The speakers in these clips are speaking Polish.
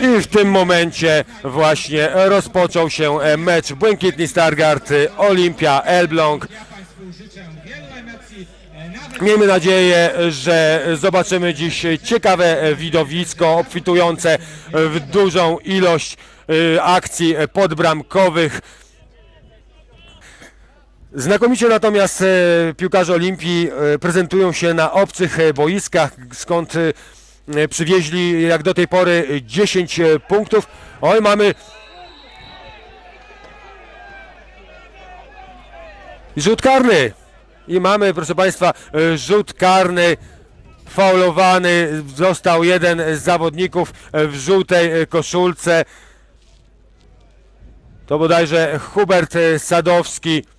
I w tym momencie właśnie rozpoczął się e, mecz Błękitny Stargard Olimpia Elbląg. E, Miejmy nadzieję, że zobaczymy dziś ciekawe widowisko obfitujące w dużą ilość y, akcji podbramkowych. Znakomicie natomiast e, piłkarze Olimpii e, prezentują się na obcych e, boiskach, skąd e, przywieźli jak do tej pory 10 punktów. Oj, mamy rzut karny. I mamy, proszę Państwa, e, rzut karny. Faulowany został jeden z zawodników e, w żółtej e, koszulce. To bodajże Hubert e, Sadowski e,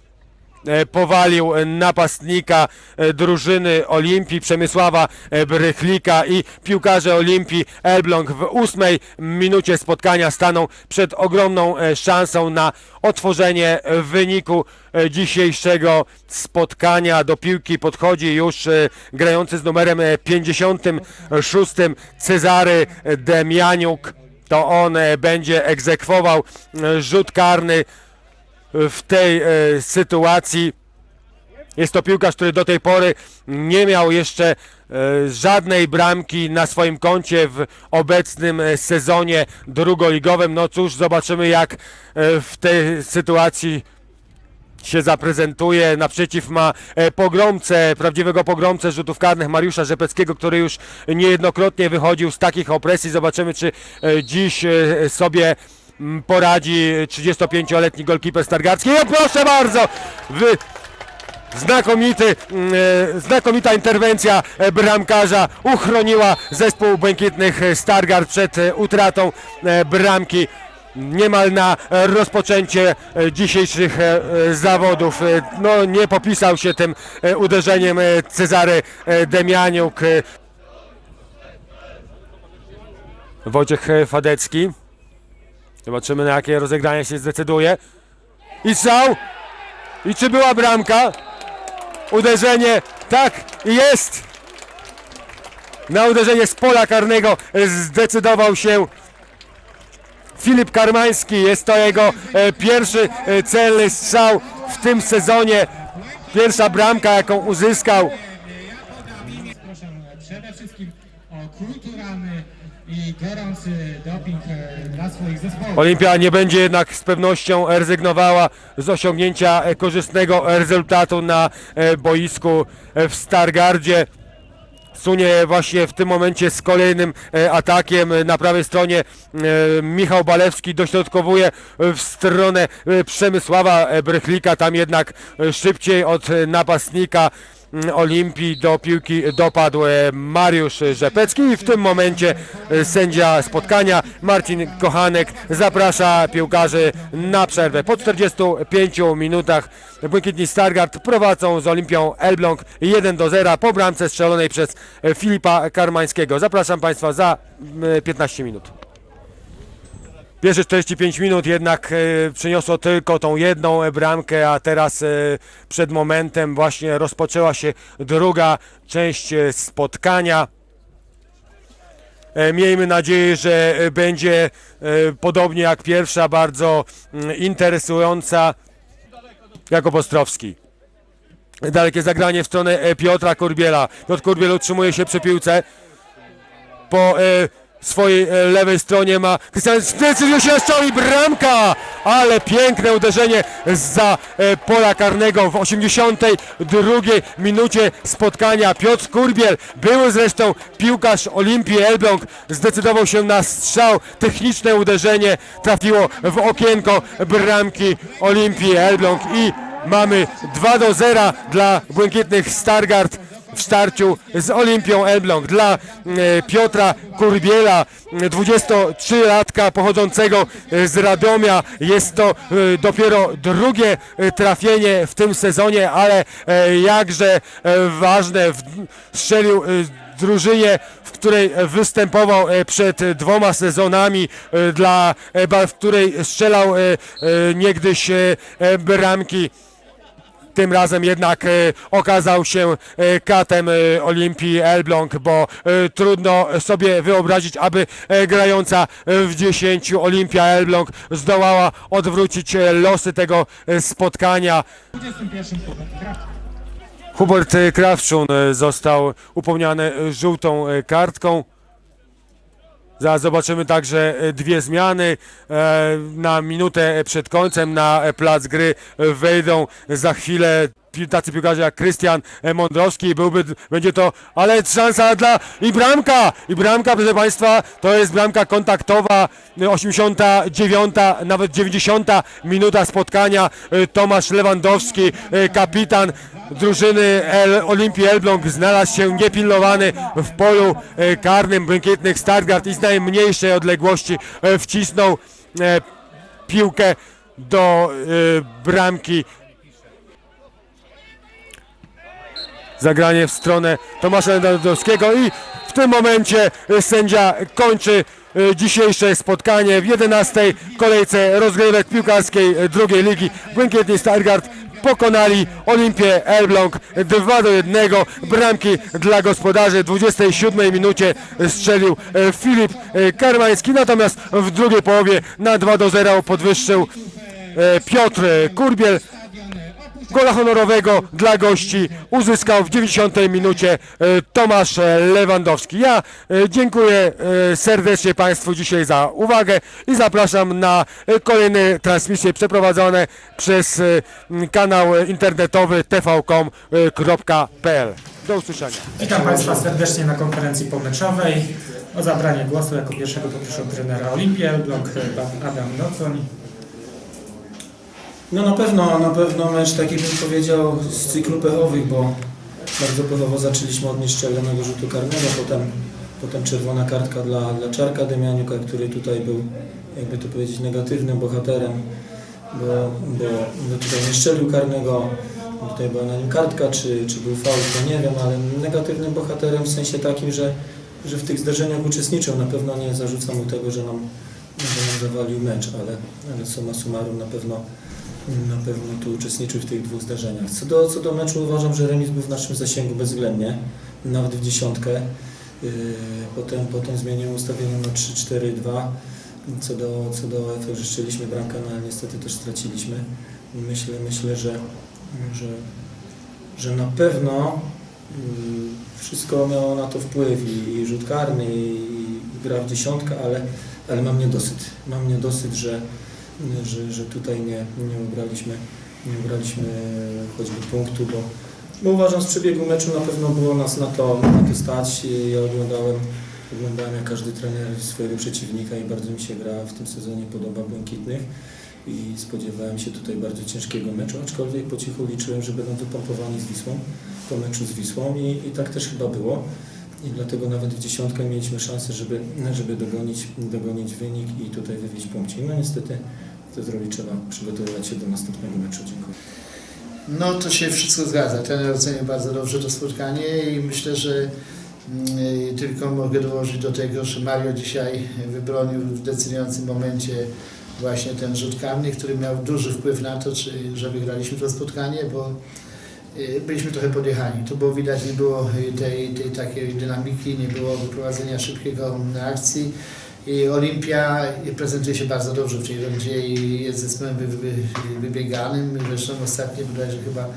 powalił napastnika e, drużyny Olimpii Przemysława e, Brychlika i piłkarze Olimpii Elbląg w ósmej minucie spotkania staną przed ogromną e, szansą na otworzenie e, wyniku e, dzisiejszego spotkania. Do piłki podchodzi już e, grający z numerem e, 56 Cezary Demianiuk. To on e, będzie egzekwował e, rzut karny w tej e, sytuacji. Jest to piłkarz, który do tej pory nie miał jeszcze e, żadnej bramki na swoim koncie w obecnym e, sezonie drugoligowym. No cóż, zobaczymy jak w tej sytuacji się zaprezentuje. Naprzeciw ma pogromcę, prawdziwego pogromcę rzutów karnych Mariusza Rzepeckiego, który już niejednokrotnie wychodził z takich opresji. Zobaczymy, czy dziś sobie poradzi 35-letni golkiper Stargardzki. No proszę bardzo! Wy... Znakomity, mm, e, znakomita interwencja e, bramkarza uchroniła zespół błękitnych e, Stargard przed utratą bramki niemal na rozpoczęcie dzisiejszych zawodów. No nie popisał się tym uderzeniem Cezary Demianiuk. Wojciech Fadecki. Zobaczymy na jakie rozegranie się zdecyduje. I strzał! I czy była bramka? Uderzenie, tak i jest! Na uderzenie z pola karnego zdecydował się Filip Karmański. Jest to jego e, pierwszy e, celny strzał w tym sezonie. Pierwsza bramka, jaką uzyskał. przede wszystkim o kulturalny i gorący doping e, dla swoich zespołów. Olimpia nie będzie jednak z pewnością rezygnowała z osiągnięcia e, korzystnego rezultatu na e, boisku w Stargardzie. Sunie właśnie w tym momencie z kolejnym atakiem na prawej stronie Michał Balewski dośrodkowuje w stronę Przemysława Brychlika, tam jednak szybciej od napastnika Olimpii do piłki dopadł e, Mariusz Rzepecki i w tym momencie e, sędzia spotkania Marcin Kochanek zaprasza piłkarzy na przerwę. Po 45 minutach Błękitni Stargard prowadzą z Olimpią Elbląg 1 do 0 po bramce strzelonej przez Filipa Karmańskiego. Zapraszam Państwa za mm, 15 minut. Pierwsze 45 minut jednak e, przyniosło tylko tą jedną bramkę, a teraz e, przed momentem właśnie rozpoczęła się druga część e, spotkania. Miejmy nadzieję, że będzie podobnie jak pierwsza, bardzo mm, interesująca. Jakub Ostrowski. Dalekie zagranie w stronę Piotra Kurbiela. Piotr Kurbiel utrzymuje się przy piłce. Po swojej e, lewej stronie ma Krystian zdecyduje się strzał i bramka! Ale piękne uderzenie za e, pola karnego w 82 minucie spotkania. Piotr Kurbiel, były zresztą piłkarz Olimpii Elbląg, zdecydował się na strzał. Techniczne uderzenie trafiło w okienko bramki Olimpii Elbląg i mamy 2 do 0 dla błękitnych Stargard w starciu z Olimpią Elbląg. Dla e, Piotra Kurbiela, 23-latka pochodzącego e, z Radomia. Jest to e, dopiero drugie trafienie w tym sezonie, ale jakże ważne. Strzelił drużynie, w której występował przed dwoma sezonami, dla, w której strzelał niegdyś bramki. Tym razem jednak e, okazał się e, katem e, Olimpii Elbląg, bo trudno sobie wyobrazić, aby grająca w 10 Olimpia Elbląg zdołała odwrócić losy tego spotkania. W 21 Hubert Krawczun został upomniany żółtą kartką. Zaraz zobaczymy także e, dwie zmiany. E, Na minutę przed końcem na plac gry wejdą za chwilę tacy piłkarze jak Krystian e, Mądrowski. Byłby, będzie to, ale szansa dla i bramka! I bramka, proszę Państwa, to jest bramka kontaktowa. e, 89, nawet 90 minuta spotkania. E, Tomasz Lewandowski, e, kapitan drużyny El, Olimpii Elbląg znalazł się niepilnowany w polu e, karnym błękitnych Stargard i z najmniejszej odległości e, wcisnął e, piłkę do e, bramki. Zagranie w stronę Tomasza Lewandowskiego i w tym momencie e, sędzia kończy e, dzisiejsze spotkanie w 11 kolejce rozgrywek piłkarskiej e, drugiej ligi. Błękitni Stargard pokonali Olimpię Elbląg 2 do 1. Bramki dla gospodarzy w 27 minucie strzelił Filip Karmański, natomiast w drugiej połowie na 2 do 0 podwyższył Piotr Kurbiel. Gola honorowego dla gości uzyskał w 90 minucie e, Tomasz Lewandowski. Ja e, dziękuję e, serdecznie Państwu dzisiaj za uwagę i zapraszam na kolejne transmisje przeprowadzone przez kanał internetowy tvcom.pl. Do usłyszenia. Witam Państwa serdecznie na konferencji pomeczowej. O zabranie głosu jako pierwszego poproszę trenera Olimpii Elbląg, Adam Nocoń. No na pewno, na pewno mecz taki bym powiedział z cyklu pechowych, bo bardzo pechowo zaczęliśmy od nieszczelonego rzutu karnego, potem, potem czerwona kartka dla, dla Czarka Demianiuka, który tutaj był, jakby to powiedzieć, negatywnym bohaterem, bo, bo, bo tutaj nie szczelił karnego, tutaj była na nim kartka, czy, czy był faul, to nie wiem, ale negatywnym bohaterem w sensie takim, że, że w tych zdarzeniach uczestniczył. Na pewno nie zarzucam mu tego, że nam, że nam zawalił mecz, ale, ale summa summarum na pewno na pewno tu uczestniczył w tych dwóch zdarzeniach. Co do, co do meczu uważam, że remis był w naszym zasięgu bezwzględnie, nawet w dziesiątkę. Yy, Potem, potem zmieniłem ustawienie na 3-4-2. Co do, co do efektu, że szczeliśmy bramkę, no ale niestety też straciliśmy. Myślę, myślę że, że, że na pewno yy, wszystko miało na to wpływ i, i rzut karny i, i gra w dziesiątkę, ale, ale mam niedosyt. Mam niedosyt, że, że, że tutaj nie, nie ubraliśmy, nie ubraliśmy choćby punktu, bo, bo uważam z przebiegu meczu na pewno było nas na to, na to stać. Ja oglądałem, oglądałem jak każdy trener swojego przeciwnika i bardzo mi się gra w tym sezonie podoba Błękitnych i spodziewałem się tutaj bardzo ciężkiego meczu, aczkolwiek po cichu liczyłem, że będą wypompowani z Wisłą, po meczu z Wisłą i, i tak też chyba było. I dlatego nawet w dziesiątkę mieliśmy szansę, żeby, żeby dogonić, dogonić wynik i tutaj wywieźć punkcik. No niestety to zrobić trzeba przygotowywać się do następnego meczu. Dziękuję. No to się wszystko zgadza. Trener ocenił bardzo dobrze to spotkanie i myślę, że mm, tylko mogę dołożyć do tego, że Mario dzisiaj wybronił w decydującym momencie właśnie ten rzut karny, który miał duży wpływ na to, czy, że wygraliśmy to spotkanie, bo y, byliśmy trochę podjechani. To było widać, nie było tej, tej takiej dynamiki, nie było wyprowadzenia szybkiego akcji. I Olimpia prezentuje się bardzo dobrze w tej rundzie i jest zespołem wy, wy, wybieganym. Zresztą ostatnio bodajże chyba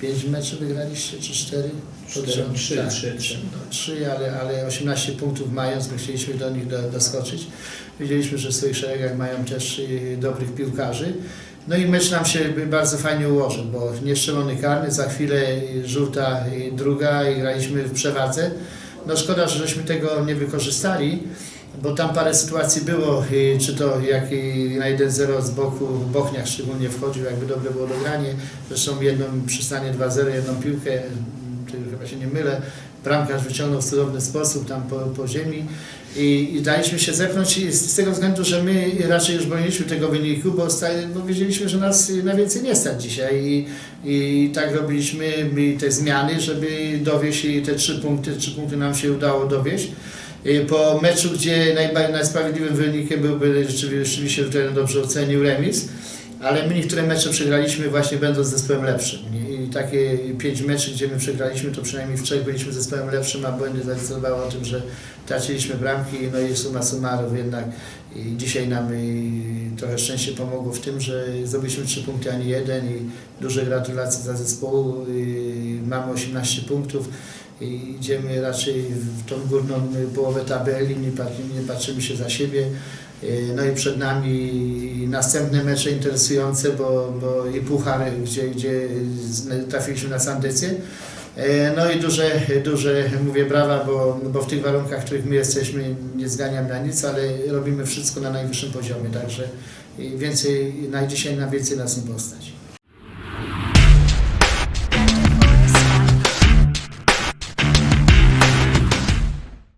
5 meczów wygraliście, czy 4? Cztery, trzy, trzy, trzy. 3, ale, ale 18 punktów mając, my chcieliśmy do nich do, doskoczyć. Wiedzieliśmy, że w swoich szeregach mają też y, dobrych piłkarzy. No i mecz nam się bardzo fajnie ułożył, bo niestrzelony karny, za chwilę żółta druga i graliśmy w przewadze. No szkoda, że żeśmy tego nie wykorzystali, bo tam parę sytuacji było, czy to jak na 1-0 z boku Bochniak szczególnie wchodził, jakby dobre było dogranie. Zresztą jedną przy stanie 2-0, jedną piłkę, y, czy chyba się nie mylę, bramkarz wyciągnął w cudowny sposób tam po, po ziemi i, i daliśmy się zepchnąć i z, z tego względu, że my raczej już broniliśmy tego wyniku, bo, bo wiedzieliśmy, że nas na więcej nie stać dzisiaj i, i tak robiliśmy my te zmiany, żeby dowieść te trzy punkty, trzy punkty nam się udało dowieść. Po meczu, gdzie najba- najsprawiedliwym wynikiem byłby rzeczywiście, trener dobrze ocenił remis, ale my niektóre mecze przegraliśmy właśnie będąc zespołem lepszym. Takie pięć meczy, gdzie my przegraliśmy, to przynajmniej w trzech byliśmy zespołem lepszym, a błędy zadecydowały o tym, że traciliśmy bramki, no i suma summarum jednak i dzisiaj nam trochę szczęście pomogło w tym, że zdobyliśmy trzy punkty, a nie jeden i duże gratulacje dla zespołu. Mamy 18 punktów i idziemy raczej w tą górną połowę tabeli, nie patrzymy się za siebie. No i przed nami następne mecze interesujące, bo, bo i puchar, gdzie, gdzie trafiliśmy na Sandycję. No i duże, duże mówię brawa, bo, bo w tych warunkach, w których my jesteśmy, nie zganiam na nic, ale robimy wszystko na najwyższym poziomie, także więcej, na dzisiaj na więcej nas nie postać.